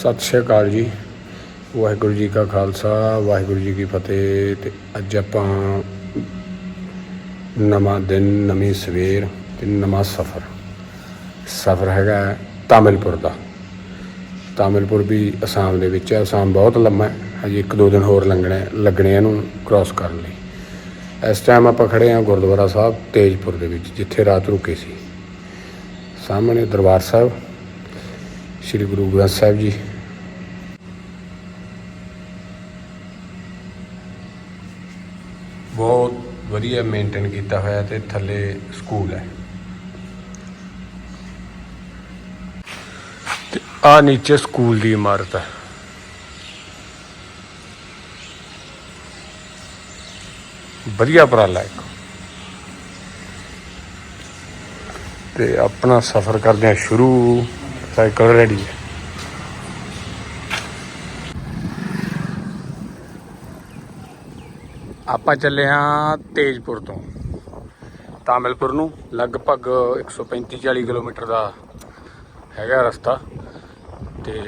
ਸਤਿ ਸ਼੍ਰੀ ਅਕਾਲ ਜੀ। ਵਾਹਿਗੁਰੂ ਜੀ ਕਾ ਖਾਲਸਾ, ਵਾਹਿਗੁਰੂ ਜੀ ਕੀ ਫਤਿਹ। ਤੇ ਅੱਜ ਆਪਾਂ ਨਵਾਂ ਦਿਨ, ਨਵੀਂ ਸਵੇਰ ਤੇ ਨਵਾਂ ਸਫ਼ਰ। ਸਫ਼ਰ ਹੈਗਾ ਤਾਮਿਲਪੁਰ ਦਾ। ਤਾਮਿਲਪੁਰ ਵੀ ਅਸਾਮ ਦੇ ਵਿੱਚ ਹੈ। ਅਸਾਮ ਬਹੁਤ ਲੰਮਾ ਹੈ। ਹਜੇ ਇੱਕ ਦੋ ਦਿਨ ਹੋਰ ਲੰਘਣੇ, ਲੱਗਣੇ ਇਹਨੂੰ ਕ੍ਰਾਸ ਕਰਨ ਲਈ। ਇਸ ਟਾਈਮ ਆਪਾਂ ਖੜੇ ਹਾਂ ਗੁਰਦੁਆਰਾ ਸਾਹਿਬ ਤੇਜਪੁਰ ਦੇ ਵਿੱਚ, ਜਿੱਥੇ ਰਾਤ ਰੁਕੇ ਸੀ। ਸਾਹਮਣੇ ਦਰਬਾਰ ਸਾਹਿਬ। ਸ੍ਰੀ ਗੁਰੂ ਗ੍ਰੰਥ ਸਾਹਿਬ ਜੀ। ਬਹੁਤ ਵਧੀਆ ਮੇਨਟੇਨ ਕੀਤਾ ਹੋਇਆ ਤੇ ਥੱਲੇ ਸਕੂਲ ਹੈ। ਤੇ ਆ ਨੀਚੇ ਸਕੂਲ ਦੀ ਇਮਾਰਤ ਹੈ। ਵਧੀਆ ਉਪਰਾਲਾ ਇੱਕ। ਤੇ ਆਪਣਾ ਸਫ਼ਰ ਕਰਦੇ ਹਾਂ ਸ਼ੁਰੂ। ਸਾਈਕਲ ਰੈਡੀ ਹੈ ਆਪਾਂ ਚੱਲੇ ਹਾਂ ਤੇਜਪੁਰ ਤੋਂ। ਤਾਮਿਲਪੁਰ ਨੂੰ, ਲਗਭਗ 135 40 ਕਿਲੋਮੀਟਰ ਦਾ ਹੈਗਾ ਰਸਤਾ। ਤੇ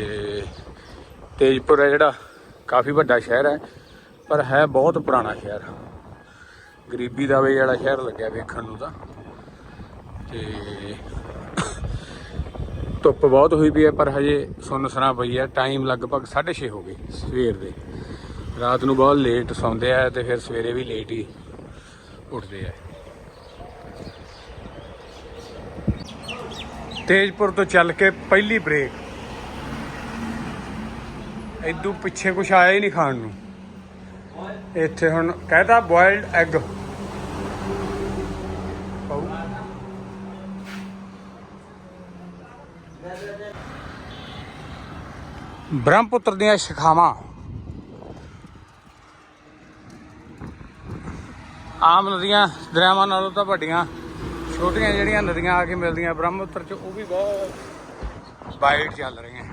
ਤੇਜਪੁਰ ਹੈ ਜਿਹੜਾ, ਕਾਫੀ ਵੱਡਾ ਸ਼ਹਿਰ ਹੈ, ਪਰ ਹੈ ਬਹੁਤ ਪੁਰਾਣਾ ਸ਼ਹਿਰ। ਗਰੀਬੀ ਦਾਵੇ ਵਾਲਾ ਸ਼ਹਿਰ ਲੱਗਿਆ ਵੇਖਣ ਨੂੰ ਤਾਂ। ਤੇ ਧੁੱਪ ਬਹੁਤ ਹੋਈ ਪਈ ਹੈ, ਪਰ ਹਜੇ ਸੁੰਨਸਰਾ ਪਈ ਹੈ। ਟਾਈਮ ਲਗਭਗ 6:30 ਹੋ ਗਏ ਸਵੇਰ ਦੇ। ਰਾਤ ਨੂੰ ਬਹੁਤ ਲੇਟ ਸੌਂਦੇ ਆ ਤੇ ਫਿਰ ਸਵੇਰੇ ਵੀ ਲੇਟ ਹੀ ਉੱਠਦੇ ਆ। ਤੇਜਪੁਰ ਤੋਂ ਚੱਲ ਕੇ ਪਹਿਲੀ ਬ੍ਰੇਕ ਇਦੋਂ ਪਿੱਛੇ ਕੁਛ ਆਇਆ ਹੀ ਨਹੀਂ ਖਾਣ ਨੂੰ। ਇੱਥੇ ਹੁਣ ਕਹਿੰਦਾ ਬੋਇਲਡ ਐਗ ਬ੍ਰਹਮਪੁੱਤਰ ਦੀਆਂ ਸ਼ਿਖਾਵਾਂ। ਆਮ ਨਦੀਆਂ, ਦਰਿਆਵਾਂ ਨਾਲੋਂ ਤਾਂ ਵੱਡੀਆਂ, ਛੋਟੀਆਂ ਜਿਹੜੀਆਂ ਨਦੀਆਂ ਆ ਕੇ ਮਿਲਦੀਆਂ ਬ੍ਰਹਮਪੁੱਤਰ ਚ, ਉਹ ਵੀ ਬਹੁਤ ਵਾਈਡ ਚੱਲ ਰਹੀਆਂ।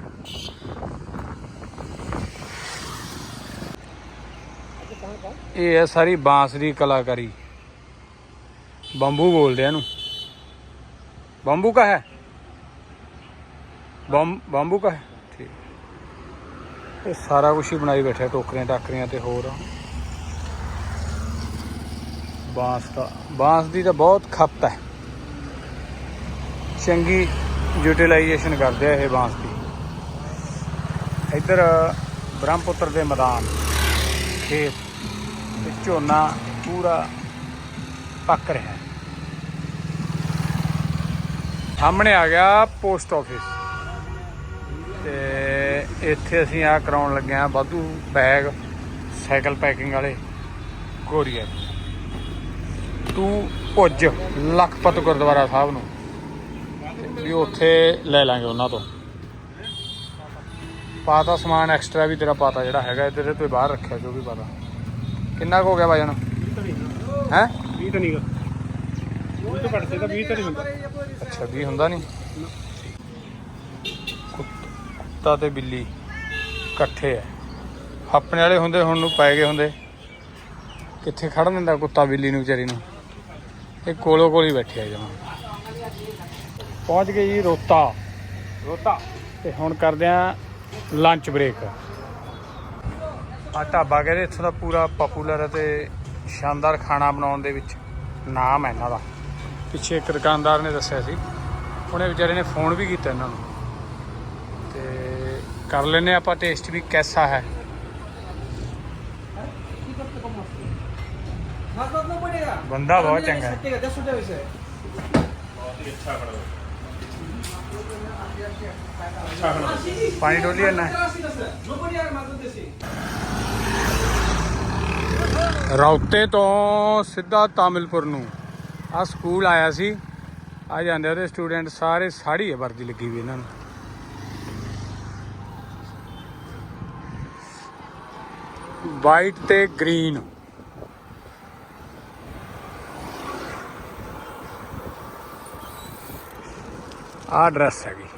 ਇਹ ਹੈ ਸਾਰੀ ਬਾਂਸ ਦੀ ਕਲਾਕਾਰੀ। ਬੰਬੂ ਬੋਲਦੇ ਆ ਇਹਨੂੰ। ਬੰਬੂ ਕਾ ਹੈ? ਬੰਬ ਬੰਬੂ ਕਾ ਹੈ? ਇਹ ਸਾਰਾ ਕੁਝ ਹੀ ਬਣਾਈ ਬੈਠਾ, ਟੋਕਰੀਆਂ, ਟਾਕਰੀਆਂ ਤੇ ਹੋਰ। ਬਾਂਸ ਦਾ ਬਾਂਸ ਦੀ ਤਾਂ ਬਹੁਤ ਖਪਤ ਹੈ। ਚੰਗੀ ਯੂਟਿਲਾਈਜੇਸ਼ਨ ਕਰਦੇ ਆ ਇਹ ਬਾਂਸ ਦੀ। ਇੱਧਰ ਬ੍ਰਹਮਪੁੱਤਰ ਦੇ ਮੈਦਾਨ, ਖੇਤ ਝੋਨਾ ਪੂਰਾ ਪੱਕ ਰਿਹਾ। ਸਾਹਮਣੇ ਆ ਗਿਆ ਪੋਸਟ ਆਫਿਸ ਇੱਥੇ ਅਸੀਂ ਆ ਕਰਾਉਣ ਲੱਗੇ ਆ ਵਾਧੂ ਬੈਗ ਸਾਈਕਲ ਪੈਕਿੰਗ ਵਾਲੇ ਕੋਰੀਅਰ ਤੂੰ ਭੁੱਜ ਲਖਪਤ ਗੁਰਦੁਆਰਾ ਸਾਹਿਬ ਨੂੰ ਤੇ ਵੀ ਉੱਥੇ ਲੈ ਲਾਂਗੇ ਉਹਨਾਂ ਤੋਂ। ਪਾਤਾ ਸਮਾਨ ਐਕਸਟਰਾ ਵੀ ਤੇਰਾ ਪਾਤਾ ਜਿਹੜਾ ਹੈਗਾ ਤੇਰੇ ਤੋਂ ਬਾਹਰ ਰੱਖਿਆ ਜੋ ਵੀ ਪਤਾ ਕਿੰਨਾ ਕੁ ਹੋ ਗਿਆ ਵਜਨ? ਹੈ? 20 ਤਾਂ ਨਹੀਂਗਾ ਉਹ ਤਾਂ ਘੱਟ ਸਕਦਾ 20 ਤਾਂ ਨਹੀਂ ਹੁੰਦਾ। ਅੱਛਾ ਵੀ ਹੁੰਦਾ ਨਹੀਂ? ਕੁੱਤਾ ਤੇ ਬਿੱਲੀ ਇਕੱਠੇ ਐ। ਆਪਣੇ ਵਾਲੇ ਹੁੰਦੇ ਹੁਣ ਨੂੰ ਪੈ ਗਏ ਹੁੰਦੇ। ਕਿੱਥੇ ਖੜ ਦਿੰਦਾ ਕੁੱਤਾ ਬਿੱਲੀ ਨੂੰ ਵਿਚਾਰੀ ਨੂੰ? ਇਹ ਕੋਲੋਂ ਕੋਲ ਹੀ ਬੈਠੇ ਆ ਜਮਾ। ਪਹੁੰਚ ਗਏ ਜੀ ਰੋਤਾ। ਰੋਤਾ। ਤੇ ਹੁਣ ਕਰਦੇ ਆ ਲੰਚ ਬ੍ਰੇਕ ਆ ਢਾਬਾ ਕਹਿੰਦੇ ਇੱਥੋਂ ਦਾ ਪੂਰਾ ਪਪੂਲਰ ਅਤੇ ਸ਼ਾਨਦਾਰ ਖਾਣਾ ਬਣਾਉਣ ਦੇ ਵਿੱਚ ਨਾਮ ਹੈ ਇਹਨਾਂ ਦਾ। ਪਿੱਛੇ ਇੱਕ ਦੁਕਾਨਦਾਰ ਨੇ ਦੱਸਿਆ ਸੀ। ਉਹਨੇ ਵਿਚਾਰੇ ਨੇ ਫੋਨ ਵੀ ਕੀਤਾ ਇਹਨਾਂ ਨੂੰ। ਤੇ ਕਰ ਲੈਨੇ ਆਪਾਂ ਟੇਸਟ ਵੀ ਕੈਸਾ ਹੈ। ਬੰਦਾ ਬਹੁਤ ਚੰਗਾ ਹੈ। ਪਾਣੀ ਡੋਲੀ ਨਾ। ਰੌਤੇ ਤੋਂ ਸਿੱਧਾ ਤਾਮਿਲਪੁਰ ਨੂੰ। ਆ ਸਕੂਲ ਆਇਆ ਸੀ। ਆ ਜਾਂਦੇ ਉਹਦੇ ਸਟੂਡੈਂਟ ਸਾਰੇ ਸਾੜੀ ਹੈ ਵਰਦੀ ਲੱਗੀ ਵੀ ਇਹਨਾਂ ਨੂੰ। ਵਾਈਟ ਤੇ ਗ੍ਰੀਨ। ਆ ਡਰੈਸ ਹੈਗੀ।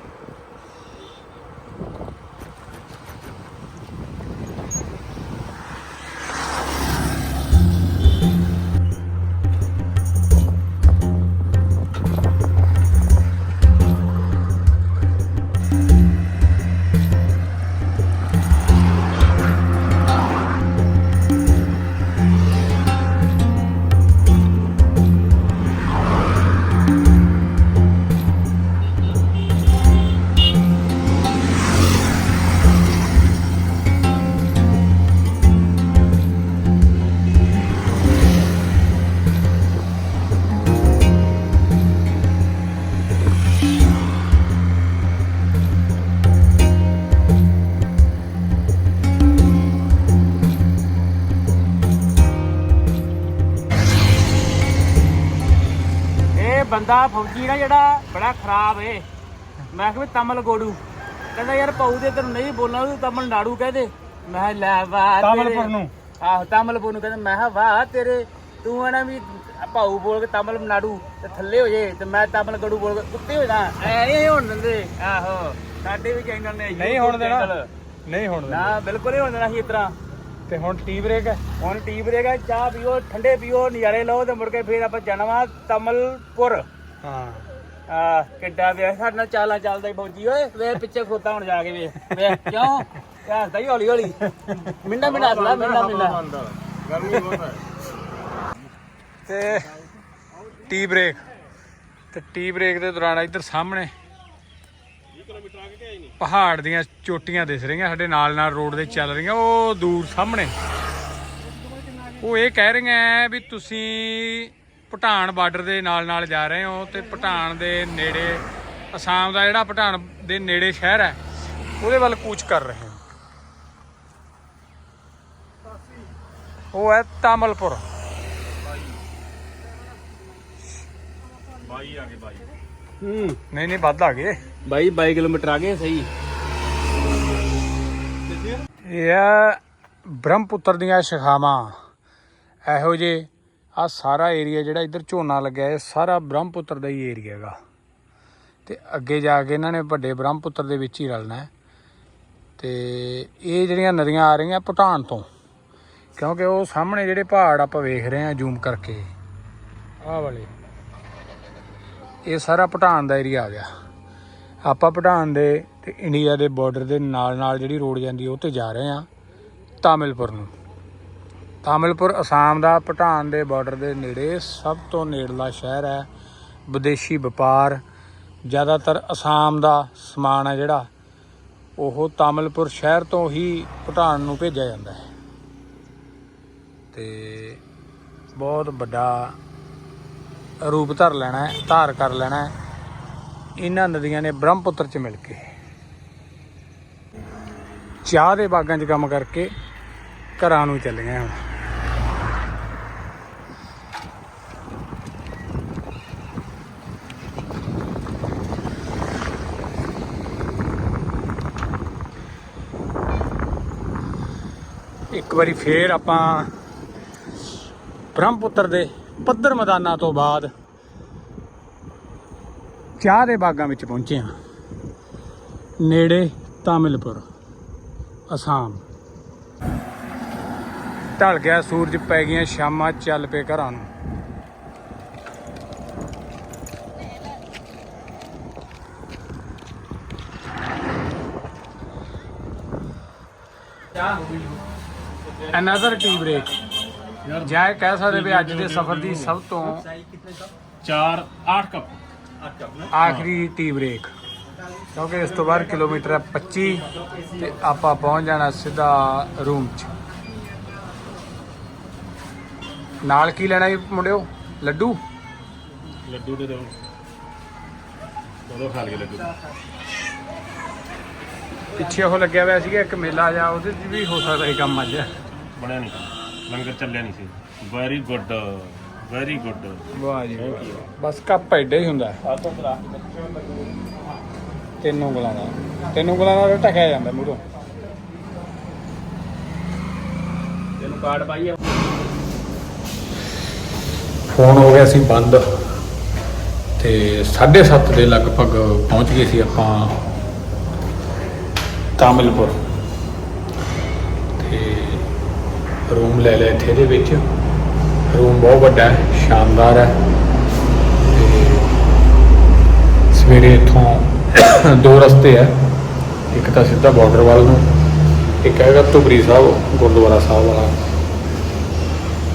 ਬੰਦਾ ਫੌਜੀ ਨਾ ਜਿਹੜਾ ਬੜਾ ਖਰਾਬ ਏ। ਮੈਂ ਕਿਹਾ ਵੀ ਤਮਲ ਗੋੜੂ ਕਹਿੰਦਾ ਯਾਰ ਪਾਉ ਦੇ ਤੈਨੂੰ ਨਹੀਂ ਬੋਲਣਾ ਤੂੰ ਤਮਲ ਨਾੜੂ ਕਹਦੇ ਮੈਂ ਕਿਹਾ ਲੈ ਵਾਹ ਤਾਮਲਪੁਰ ਨੂੰ ਆਹੋ ਤਮਲਪੁਰ ਨੂੰ ਕਹਿੰਦਾ ਮੈਂ ਕਿਹਾ ਵਾਹ ਤੇਰੇ ਤੂੰ ਆ ਨਾ ਵੀ ਭਾਊ ਬੋਲ ਕੇ ਤਮਲ ਨਾੜੂ ਤੇ ਥੱਲੇ ਹੋ ਜੇ ਤੇ ਮੈਂ ਤਮਲ ਗੜੂ ਬੋਲ ਕੇ ਉੱਤੇ ਹੋ ਜਾ ਐ ਨਹੀਂ ਹੋਣ ਦਿੰਦੇ। ਆਹੋ ਸਾਡੇ ਵੀ ਚੈਨਲ ਨੇ ਨਹੀਂ ਹੋਣ ਦੇਣਾ। ਨਹੀਂ ਹੁਣ ਨਾ ਬਿਲਕੁਲ ਨਹੀਂ ਹੋਣ ਦੇਣਾ ਸੀ ਇਸ ਤਰ੍ਹਾਂ। ਤੇ ਹੁਣ ਟੀ ਬ੍ਰੇਕ ਹੈ। ਹੁਣ ਟੀ ਬਰੇਗਾ ਚਾਹ ਪੀਓ ਠੰਡੇ ਪੀਓ ਨਜ਼ਾਰੇ ਲਓ ਤੇ ਮੁੜ ਕੇ ਫੇਰ ਆਪਾਂ ਜਾਣਾ ਵਾ ਤਮਲਪੁਰ। ਹਾਂ। ਆ ਕਿੱਡਾ ਵੇ ਸਾਡੇ ਨਾਲ ਚਾਲਾਂ ਚੱਲਦਾ ਹੀ ਫੌਜੀ ਓਏ ਵੇ ਪਿੱਛੇ ਖੋਤਾ ਹੁਣ ਜਾ ਕੇ ਵੇ। ਵੇ ਕਿਉਂ? ਹੱਸਦਾ ਹੀ ਹੌਲੀ ਹੌਲੀ ਮਿੰਡਾ ਮਿੰਡਾ ਹੱਸਦਾ ਮਿੰਡਾ ਮਿੰਡਾ ਤੇ ਟੀ ਬ੍ਰੇਕ ਤੇ ਟੀ ਬ੍ਰੇਕ ਦੇ ਦੌਰਾਨ ਇੱਧਰ ਸਾਹਮਣੇ ਪਹਾੜ ਦੀਆਂ ਚੋਟੀਆਂ ਦਿਸ ਰਹੀਆਂ ਸਾਡੇ ਨਾਲ ਨਾਲ ਰੋਡ ਦੇ ਚੱਲ ਰਹੀਆਂ ਉਹ ਦੂਰ ਸਾਹਮਣੇ। ਉਹ ਇਹ ਕਹਿ ਰਹੀਆਂ ਵੀ ਤੁਸੀਂ ਭੂਟਾਨ ਬਾਰਡਰ ਦੇ ਨਾਲ ਨਾਲ ਜਾ ਰਹੇ ਹੋ ਤੇ ਭੂਟਾਨ ਦੇ ਨੇੜੇ ਅਸਾਮ ਦਾ ਜਿਹੜਾ ਭੂਟਾਨ ਦੇ ਨੇੜੇ ਸ਼ਹਿਰ ਹੈ ਉਹਦੇ ਵੱਲ ਕੂਚ ਕਰ ਰਹੇ ਹੋ। ਉਹ ਹੈ ਤਾਮਲਪੁਰ। ਹੂੰ। ਨਹੀਂ ਨਹੀਂ ਵੱਧ ਆ ਗਏ। ਬਾਈ 22 ਕਿਲੋਮੀਟਰ ਆ ਗਏ, ਸਹੀ। ਇਹ ਆ ਬ੍ਰਹਮਪੁੱਤਰ ਦੀਆਂ ਸ਼ਖਾਵਾਂ। ਇਹੋ ਜੇ ਆ ਸਾਰਾ ਏਰੀਆ ਜਿਹੜਾ ਇੱਧਰ ਝੋਨਾ ਲੱਗਿਆ, ਇਹ ਸਾਰਾ ਬ੍ਰਹਮਪੁੱਤਰ ਦਾ ਹੀ ਏਰੀਆ ਹੈਗਾ। ਤੇ ਅੱਗੇ ਜਾ ਕੇ ਇਹਨਾਂ ਨੇ ਵੱਡੇ ਬ੍ਰਹਮਪੁੱਤਰ ਦੇ ਵਿੱਚ ਹੀ ਰਲਣਾ ਹੈ। ਤੇ ਇਹ ਜਿਹੜੀਆਂ ਨਦੀਆਂ ਆ ਰਹੀਆਂ ਭੂਟਾਨ ਤੋਂ, ਕਿਉਂਕਿ ਉਹ ਸਾਹਮਣੇ ਜਿਹੜੇ ਪਹਾੜ ਆਪਾਂ ਵੇਖ ਰਹੇ ਹਾਂ, ਜ਼ੂਮ ਕਰਕੇ, ਆਹ ਵਾਲੇ। ਇਹ ਸਾਰਾ ਭੂਟਾਨ ਦਾ ਏਰੀਆ ਆ ਗਿਆ। ਆਪਾਂ ਭੂਟਾਨ ਦੇ ਤੇ ਇੰਡੀਆ ਦੇ ਬਾਰਡਰ ਦੇ ਨਾਲ ਨਾਲ ਜਿਹੜੀ ਰੋਡ ਜਾਂਦੀ ਹੈ ਉਹ ਤੇ ਜਾ ਰਹੇ ਆ, ਤਾਮਿਲਪੁਰ ਨੂੰ। ਤਾਮਿਲਪੁਰ, ਅਸਾਮ ਦਾ, ਭੂਟਾਨ ਦੇ ਬਾਰਡਰ ਦੇ ਨੇੜੇ ਸਭ ਤੋਂ ਨੇੜਲਾ ਸ਼ਹਿਰ ਹੈ, ਵਿਦੇਸ਼ੀ ਵਪਾਰ। ਜ਼ਿਆਦਾਤਰ ਅਸਾਮ ਦਾ ਸਮਾਨ ਹੈ ਜਿਹੜਾ, ਉਹ ਤਾਮਿਲਪੁਰ ਸ਼ਹਿਰ ਤੋਂ ਹੀ ਭੂਟਾਨ ਨੂੰ ਭੇਜਿਆ ਜਾਂਦਾ ਹੈ। ਤੇ ਬਹੁਤ ਵੱਡਾ ਰੂਪ ਧਰ ਲੈਣਾ ਹੈ, ਧਾਰ ਕਰ ਲੈਣਾ ਹੈ। ਇਹਨਾਂ ਨਦੀਆਂ ਨੇ ਬ੍ਰਹਮਪੁੱਤਰ ਚ ਮਿਲ ਕੇ ਚਾਹ ਦੇ ਬਾਗਾਂ 'ਚ ਕੰਮ ਕਰਕੇ ਘਰਾਂ ਨੂੰ ਚੱਲ ਗਏ ਹੁਣ। ਇੱਕ ਵਾਰੀ ਫੇਰ ਆਪਾਂ ਬ੍ਰਹਮਪੁੱਤਰ ਦੇ ਪੱਧਰ ਮੈਦਾਨਾਂ ਤੋਂ ਬਾਅਦ ਚਾਹ ਦੇ ਬਾਗਾਂ ਵਿੱਚ ਪਹੁੰਚੇ ਹਾਂ। ਨੇੜੇ ਤਾਮਿਲਪੁਰ ਅਸਾਮ। ਢਲ ਗਿਆ ਸੂਰਜ ਪੈ ਗਈਆਂ ਸ਼ਾਮਾਂ ਚੱਲ ਪਏ ਘਰਾਂ ਨੂੰ। ਅਨਦਰ ਟੀ ਬ੍ਰੇਕ ਜਾਂ ਇਹ ਕਹਿ ਸਕਦੇ ਵੀ ਅੱਜ ਦੇ ਸਫ਼ਰ ਦੀ ਸਭ ਤੋਂ ਚਾਰ 8 ਕੱਪ। ਆਖਰੀ ਟੀ ਬ੍ਰੇਕ। ਕਿਉਂਕਿ ਇਸ ਤੋਂ ਬਾਅਦ ਕਿਲੋਮੀਟਰ ਹੈ 25 ਤੇ ਆਪਾਂ ਪਹੁੰਚ ਜਾਣਾ ਸਿੱਧਾ ਰੂਮ 'ਚ। ਨਾਲ ਕੀ ਲੈਣਾ ਜੀ ਮੁੰਡਿਓ? ਲੱਡੂ? ਲੱਡੂ ਦੇ ਦੋ। ਕਦੋਂ ਖਾ ਲਏ ਲੱਡੂ। ਪਿੱਛੇ ਉਹ ਲੱਗਿਆ ਹੋਇਆ ਸੀਗਾ ਇੱਕ ਮੇਲਾ ਜਾ ਉਹਦੇ 'ਚ ਵੀ ਹੋ ਸਕਦਾ ਇਹ ਕੰਮ ਅੱਜ। ਬਣਿਆ ਨਹੀਂ। ਲੰਗਰ ਚੱਲਿਆ ਨਹੀਂ ਸੀ। ਵੈਰੀ ਗੁੱਡ ਵੈਰੀ ਗੁੱਡ ਵਾਹ ਜੀ ਬਸ ਕੱਪ ਐਡਾ ਹੀ ਹੁੰਦਾ। ਹੈ। ਤਿੰਨ ਉਂਗਲਾਂ ਦਾ। ਤਿੰਨ ਉਂਗਲਾਂ ਨਾਲ ਢਕਿਆ ਜਾਂਦਾ ਮੂਹਰੋਂ ਤੈਨੂੰ ਕਾਰਡ ਪਾਈਏ ਫੋਨ ਹੋ ਗਿਆ ਸੀ ਬੰਦ। ਤੇ 7:30 ਦੇ ਲਗਭਗ ਪਹੁੰਚ ਗਏ ਸੀ ਆਪਾਂ ਤਾਮਿਲਪੁਰ। ਤੇ ਰੂਮ ਲੈ ਲਿਆ ਇੱਥੇ ਦੇ ਵਿੱਚ। ਰੂਮ ਬਹੁਤ ਵੱਡਾ ਹੈ। ਸ਼ਾਨਦਾਰ ਹੈ। ਤੇ ਸਵੇਰੇ ਇੱਥੋਂ ਦੋ ਰਸਤੇ ਹੈ। ਇੱਕ ਤਾਂ ਸਿੱਧਾ ਬਾਰਡਰ ਵੱਲ ਨੂੰ, ਇੱਕ ਹੈਗਾ ਧੁਬਰੀ ਸਾਹਿਬ, ਗੁਰਦੁਆਰਾ ਸਾਹਿਬ ਵਾਲਾ।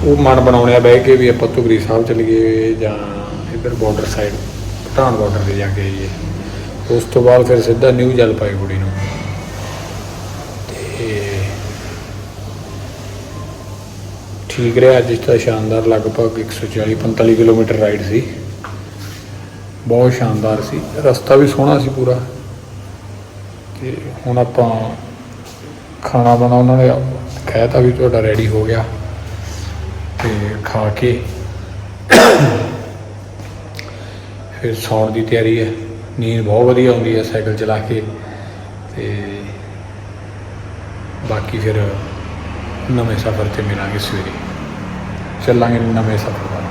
ਉਹ ਮਨ ਬਣਾਉਣਿਆ ਬਹਿ ਕੇ ਵੀ ਆਪਾਂ ਧੁਗਰੀ ਸਾਹਿਬ ਚਲੀਏ ਜਾਂ ਇੱਧਰ ਬਾਰਡਰ ਸਾਈਡ ਪਟਾਨ ਬਾਰਡਰ ਤੇ ਜਾ ਕੇ ਆਈਏ। ਉਸ ਤੋਂ ਬਾਅਦ ਫਿਰ ਸਿੱਧਾ ਨਿਊ ਜਲਪਾਈਗੁੜੀ ਨੂੰ। ਠੀਕ ਰਿਹਾ, ਅੱਜ ਤਾਂ ਸ਼ਾਨਦਾਰ ਲਗਭਗ 140 45 ਕਿਲੋਮੀਟਰ ਰਾਈਡ ਸੀ। ਬਹੁਤ ਸ਼ਾਨਦਾਰ ਸੀ। ਰਸਤਾ ਵੀ ਸੋਹਣਾ ਸੀ ਪੂਰਾ। ਤੇ ਹੁਣ ਆਪਾਂ ਖਾਣਾ ਬਣਾ, ਉਹਨਾਂ ਨੇ ਕਹਿਤਾ ਵੀ ਤੁਹਾਡਾ ਰੈਡੀ ਹੋ ਗਿਆ। ਤੇ ਖਾ ਕੇ ਫਿਰ ਸੌਣ ਦੀ ਤਿਆਰੀ ਹੈ। ਨੀਂਦ ਬਹੁਤ ਵਧੀਆ ਆਉਂਦੀ ਹੈ ਸਾਈਕਲ ਚਲਾ ਕੇ। ਤੇ ਬਾਕੀ ਫਿਰ ਨਵੇਂ ਸਫ਼ਰ ਤੇ ਮਿਲਾਂਗੇ ਸਵੇਰੇ। ਚੱਲਾਂਗੇ ਨਵੇਂ ਸਫ਼ਰ ਵੱਲ